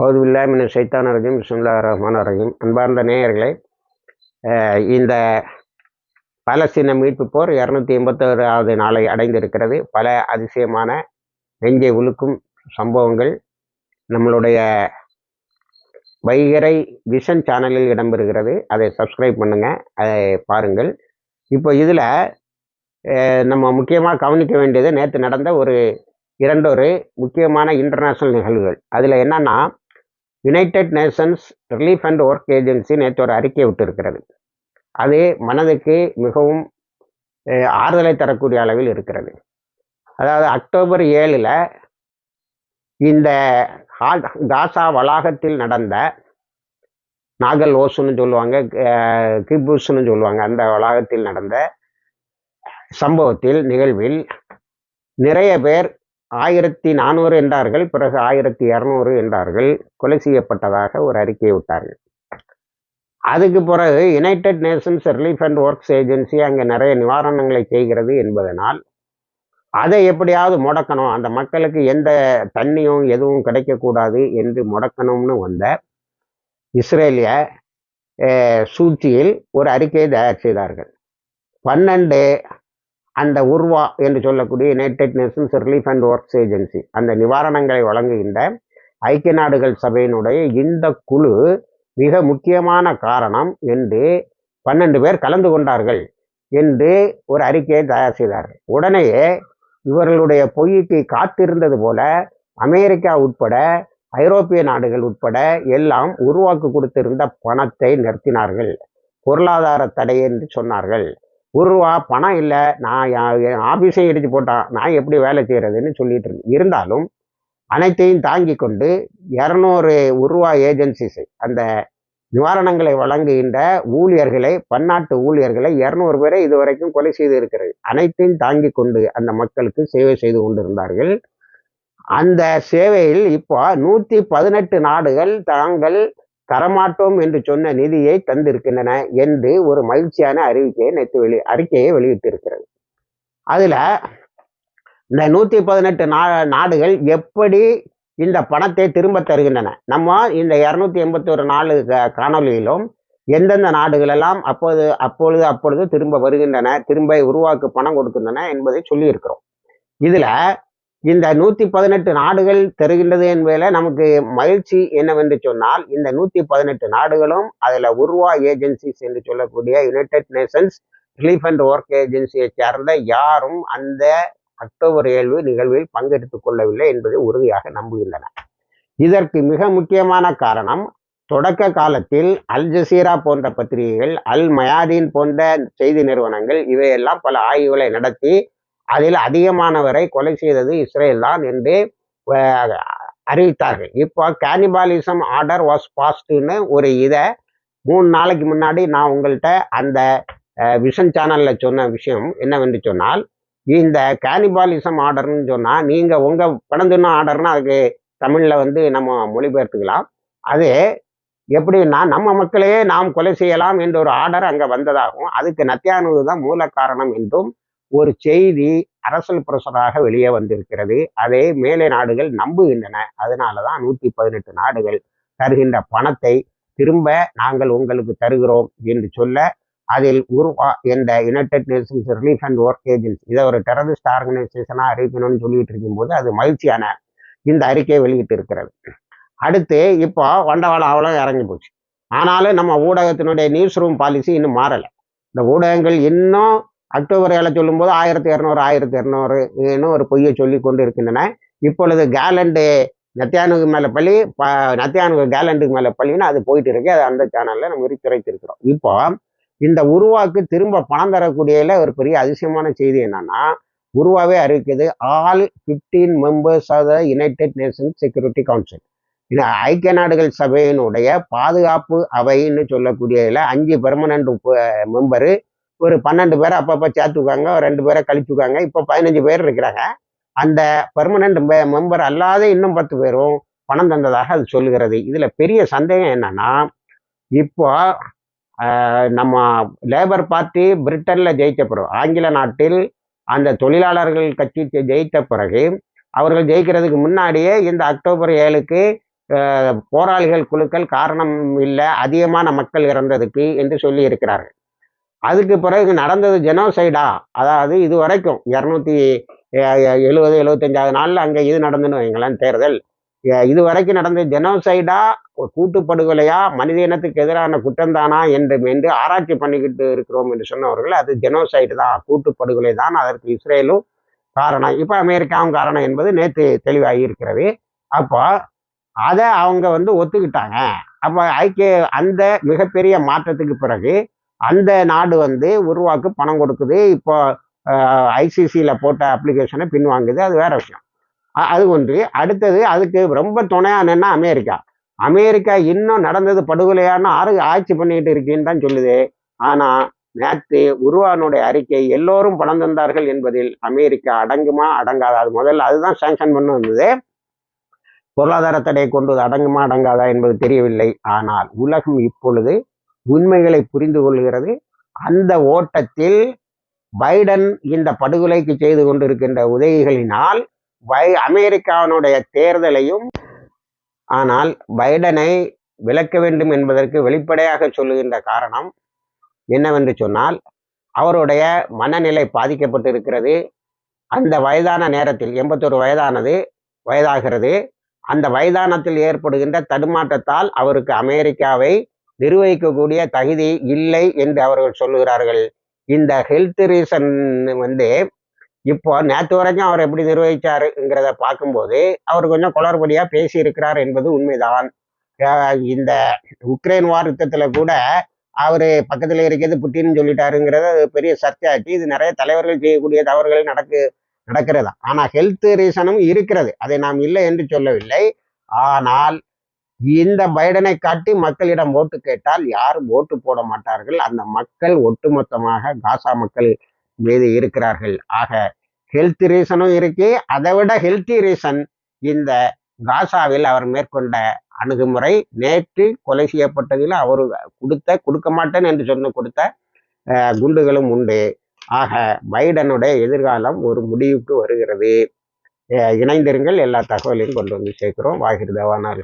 அவது இல்லாமின் சைத்தான ரஜிம். பிஸ்மில்லா ரஹ்மான் ரஹீம். அன்பார்ந்த நேயர்களே இந்த பலஸ்தீன மீட்பு போர் இரநூத்தி எண்பத்தோராவது நாளை அடைந்திருக்கிறது. பல அதிசயமான நெஞ்சை உலுக்கும் சம்பவங்கள் நம்மளுடைய வைகரை விஷன் சேனலில் இடம்பெறுகிறது. அதை சப்ஸ்கிரைப் பண்ணுங்கள் அதை பாருங்கள். இப்போ இதில் நம்ம முக்கியமாக கவனிக்க வேண்டியது நேற்று நடந்த ஒரு இரண்டொரு முக்கியமான இன்டர்நேஷ்னல் நிகழ்வுகள். அதில் என்னன்னா United Nations relief and work agency நேற்று ஒரு அறிக்கை விட்டிருக்கிறது. அது மனதுக்கு மிகவும் ஆறுதலை தரக்கூடிய அளவில் இருக்கிறது. அதாவது அக்டோபர் ஏழில் இந்த ஹா- காசா வளாகத்தில் நடந்த நாகல் ஓசுன்னு சொல்லுவாங்க அஹ், சொல்லுவாங்க அந்த வளாகத்தில் நடந்த சம்பவத்தில் நிகழ்வில் நிறைய பேர் ஆயிரத்தி நானூறு என்றார்கள் பிறகு ஆயிரத்தி இரநூறு என்றார்கள். கொலை செய்யப்பட்டதாக ஒரு அறிக்கையை விட்டார்கள். அதுக்கு பிறகு United Nations relief and works agency அங்கே நிறைய நிவாரணங்களை செய்கிறது என்பதனால் அதை எப்படியாவது முடக்கணும். அந்த மக்களுக்கு எந்த தண்ணியும் எதுவும் கிடைக்கக்கூடாது என்று முடக்கணும்னு வந்த இஸ்ரேலிய அஹ், சூழ்ச்சியில் ஒரு அறிக்கையை தயார் செய்தார்கள். பன்னெண்டு அந்த உருவா என்று சொல்லக்கூடிய United Nations relief and works agency அந்த நிவாரணங்களை வழங்குகின்ற ஐக்கிய நாடுகள் சபையினுடைய இந்த குழு மிக முக்கியமான காரணம் என்று பன்னெண்டு பேர் கலந்து கொண்டார்கள் என்று ஒரு அறிக்கையை தயார் செய்தார்கள் உடனேயே இவர்களுடைய பொய்க்கு காத்திருந்தது போல அமெரிக்கா உட்பட ஐரோப்பிய நாடுகள் உட்பட எல்லாம் உருவாக்கு கொடுத்திருந்த பணத்தை நிறுத்தினார்கள். பொருளாதார தடை என்று சொன்னார்கள். ஒரு ரூபா பணம் இல்லை நான் என் ஆஃபீஸை இடிச்சு போட்டான் நான் எப்படி வேலை செய்கிறதுன்னு சொல்லிட்டு இருந்தேன் இருந்தாலும் அனைத்தையும் தாங்கி கொண்டு இரநூறு உருவா ஏஜென்சிஸை அந்த நிவாரணங்களை வழங்குகின்ற ஊழியர்களை பன்னாட்டு ஊழியர்களை இரநூறு பேரை இதுவரைக்கும் கொலை செய்து இருக்கிறது. அனைத்தையும் தாங்கி கொண்டு அந்த மக்களுக்கு சேவை செய்து கொண்டிருந்தார்கள். அந்த சேவையில் இப்போ நூற்றி பதினெட்டு நாடுகள் தாங்கள் தரமாட்டோம் என்று சொன்ன நிதியை தந்திருக்கின்றன என்று ஒரு மகிழ்ச்சியான அறிவிக்கையை நேற்று வெளி அறிக்கையை வெளியிட்டிருக்கிறது. அதில் இந்த நூற்றி பதினெட்டு நா நாடுகள் எப்படி இந்த பணத்தை திரும்ப தருகின்றன. நம்ம இந்த இரநூத்தி எண்பத்தோரு நாலு க- எந்தெந்த நாடுகளெல்லாம் அப்போது அப்பொழுது அப்பொழுது திரும்ப வருகின்றன திரும்ப உருவாக்கு பணம் கொடுக்கின்றன என்பதை சொல்லியிருக்கிறோம். இதில் இந்த நூத்தி பதினெட்டு நாடுகள் தருகின்றது என்பதில் நமக்கு மகிழ்ச்சி என்னவென்று சொன்னால் இந்த நூத்தி பதினெட்டு நாடுகளும் அதுல உருவா ஏஜென்சிஸ் என்று சொல்லக்கூடிய United Nations relief and work ஏஜென்சியை சேர்ந்த யாரும் அந்த அக்டோபர் ஏழு நிகழ்வில் பங்கெடுத்துக் கொள்ளவில்லை என்பதை உறுதியாக நம்புகின்றன. இதற்கு மிக முக்கியமான காரணம் தொடக்க காலத்தில் அல் ஜசீரா போன்ற பத்திரிகைகள் அல் மயாதீன் போன்ற செய்தி நிறுவனங்கள் இவையெல்லாம் பல ஆய்வுகளை நடத்தி அதில் அதிகமானவரை கொலை செய்தது இஸ்ரேல் தான் என்று அறிவித்தார்கள். இப்போ கேனிபாலிசம் ஆர்டர் வாஸ் பாஸ்ட்னு ஒரு இதை மூணு நாளைக்கு முன்னாடி நான் உங்கள்கிட்ட அந்த விஷன் சேனலில் சொன்ன விஷயம் என்னவென்று சொன்னால் இந்த கேனிபாலிசம் ஆர்டர்னு சொன்னால் நீங்கள் உங்கள் படம் ஆர்டர்னா அதுக்கு தமிழில் வந்து நம்ம மொழிபெயர்த்துக்கலாம். அது எப்படின்னா நம்ம மக்களையே நாம் கொலை செய்யலாம் என்ற ஒரு ஆர்டர் அங்கே வந்ததாகவும் அதுக்கு நத்தியானது தான் மூல காரணம் என்றும் ஒரு செய்தி அரசல் புரசராக வெளியே வந்திருக்கிறது. அதை மேலை நாடுகள் நம்புகின்றன. அதனால தான் நூற்றி பதினெட்டு நாடுகள் தருகின்ற பணத்தை திரும்ப நாங்கள் உங்களுக்கு தருகிறோம் என்று சொல்ல அதில் உருவா என்ற United Nations relief and work agency இதை ஒரு டெரரிஸ்ட் ஆர்கனைசேஷனாக அறிவிக்கணும்னு சொல்லிட்டு இருக்கும்போது அது மகிழ்ச்சியான இந்த அறிக்கையை வெளியிட்டு இருக்கிறது அடுத்து இப்போ வண்டவாள அவ்வளோ இறங்கி போச்சு. ஆனாலும் நம்ம ஊடகத்தினுடைய நியூஸ் ரூம் பாலிசி இன்னும் மாறலை. இந்த ஊடகங்கள் இன்னும் அக்டோபர் ஏழை சொல்லும்போது ஆயிரத்தி இரநூறு ஆயிரத்தி இரநூறு இன்னும் ஒரு பொய்யை சொல்லி கொண்டு இருக்கின்றன இப்பொழுது கேலண்டு நத்தியானுக்கு மேலே பள்ளி ப நத்தியானுக்கு கேலண்டுக்கு மேலே பள்ளின்னு அது போயிட்டு இருக்கு அது அந்த சேனலில் நம்ம விரித்துரைத்திருக்கிறோம். இப்போ இந்த உருவாக்கு திரும்ப பணம் தரக்கூடியல ஒரு பெரிய அதிசயமான செய்தி என்னன்னா உருவாவே அறிவிக்குது all 15 members of the United Nation security council இது ஐக்கிய நாடுகள் சபையினுடைய பாதுகாப்பு அவைன்னு சொல்லக்கூடியதில் அஞ்சு பெர்மனன்ட் மெம்பரு ஒரு பன்னெண்டு பேரை அப்பப்போ சேர்த்துக்காங்க ஒரு ரெண்டு பேரை கழிச்சுக்காங்க இப்போ பதினஞ்சு பேர் இருக்கிறாங்க. அந்த பெர்மனன்ட் மெம்பர் அல்லாத இன்னும் பத்து பேரும் பணம் தந்ததாக அது சொல்லுகிறது. இதில் பெரிய சந்தேகம் என்னன்னா இப்போ நம்ம லேபர் பார்ட்டி பிரிட்டனில் ஜெயித்த பிறகு ஆங்கில நாட்டில் அந்த தொழிலாளர்கள் கட்சி ஜெ- ஜெயித்த பிறகு அவர்கள் ஜெயிக்கிறதுக்கு முன்னாடியே இந்த அக்டோபர் ஏழுக்கு போராளிகள் குழுக்கள் காரணம் இல்லை அதிகமான மக்கள் இறந்ததுக்கு என்று சொல்லி இருக்கிறார்கள். அதுக்கு பிறகு நடந்தது ஜெனோசைடா அதாவது இது வரைக்கும் இரநூத்தி எழுபது எழுபத்தஞ்சாவது நாளில் அங்கே இது நடந்துன்னு வைங்களேன் தேர்தல். இது வரைக்கும் நடந்த ஜெனோசைடா கூட்டுப்படுகொலையா மனித இனத்துக்கு எதிரான குற்றம்தானா என்று என்று ஆராய்ச்சி பண்ணிக்கிட்டு இருக்கிறோம் என்று சொன்னவர்கள் அது ஜெனோசைடு தான் கூட்டுப்படுகொலை தான் அதற்கு இஸ்ரேலும் காரணம். இப்போ அமெரிக்காவும் காரணம் என்பது நேற்று தெளிவாகி இருக்கிறது. அப்போ அதை அவங்க வந்து ஒத்துக்கிட்டாங்க. அப்போ ஐக்கிய அந்த மிகப்பெரிய மாற்றத்துக்கு பிறகு அந்த நாடு வந்து உருவாக்கு பணம் கொடுக்குது. இப்போ ஐசிசியில் போட்ட அப்ளிகேஷனை பின்வாங்குது அது வேற விஷயம். அது ஒன்று. அடுத்தது அதுக்கு ரொம்ப துணையாக அமெரிக்கா. அமெரிக்கா இன்னும் நடந்தது படுகொலையான ஆறு ஆட்சி பண்ணிட்டு இருக்கேன்னு தான் சொல்லுது. ஆனால் நேற்று உருவானுடைய அறிக்கை எல்லோரும் பணம் தந்தார்கள் என்பதில் அமெரிக்கா அடங்குமா அடங்காதா? அது முதல்ல அதுதான் சேங்ஷன் பண்ண வந்தது. பொருளாதார தடையை கொண்டு அடங்குமா அடங்காதா என்பது தெரியவில்லை. ஆனால் உலகம் இப்பொழுது உண்மைகளை புரிந்து கொள்கிறது. அந்த ஓட்டத்தில் பைடன் இந்த படுகொலைக்கு செய்து கொண்டிருக்கின்ற உதவிகளினால் பை அமெரிக்காவினுடைய தேர்தலையும் ஆனால் பைடனை விலக்க வேண்டும் என்பதற்கு வெளிப்படையாக சொல்லுகின்ற காரணம் என்னவென்று சொன்னால் அவருடைய மனநிலை பாதிக்கப்பட்டிருக்கிறது. அந்த வயதான நேரத்தில் எண்பத்தொரு வயதானது வயதாகிறது. அந்த வயதானத்தில் ஏற்படுகின்ற தடுமாற்றத்தால் அவருக்கு அமெரிக்காவை நிர்வகிக்கக்கூடிய தகுதி இல்லை என்று அவர்கள் சொல்லுகிறார்கள். இந்த ஹெல்த் ரீசன் வந்து இப்போ நேற்று வரைக்கும் அவர் எப்படி நிர்வகிச்சாருங்கிறத பார்க்கும்போது அவர் கொஞ்சம் குளறுபடியாக பேசியிருக்கிறார் என்பது உண்மைதான். இந்த உக்ரைன் வார் யுத்தத்தில் கூட அவர் பக்கத்தில் இருக்கிறது புட்டின்னு சொல்லிட்டாருங்கிறத பெரிய சர்ச்சையாச்சு. இது நிறைய தலைவர்கள் செய்யக்கூடிய தவறுகள் நடக்கு நடக்கிறதா. ஆனால் ஹெல்த் ரீசனும் இருக்கிறது. அதை நாம் இல்லை என்று சொல்லவில்லை. ஆனால் இந்த பைடனை காட்டி மக்களிடம் ஓட்டு கேட்டால் யாரும் ஓட்டு போட மாட்டார்கள். அந்த மக்கள் ஒட்டுமொத்தமாக காசா மக்கள் மீது இருக்கிறார்கள். ஆக ஹெல்த் ரீசனும் இருக்கு. அதை விட ஹெல்த்தி ரீசன் இந்த காசாவில் அவர் மேற்கொண்ட அணுகுமுறை நேற்று கொலை செய்யப்பட்டதில் அவர் கொடுத்த கொடுக்க மாட்டேன் என்று சொன்ன கொடுத்த குண்டுகளும் உண்டு. ஆக பைடனுடைய எதிர்காலம் ஒரு முடிவுக்கு வருகிறது. இணைந்திருங்கள். எல்லா தகவலையும் கொண்டு வந்து சேர்க்கிறோம். வாகிர் தேவானார்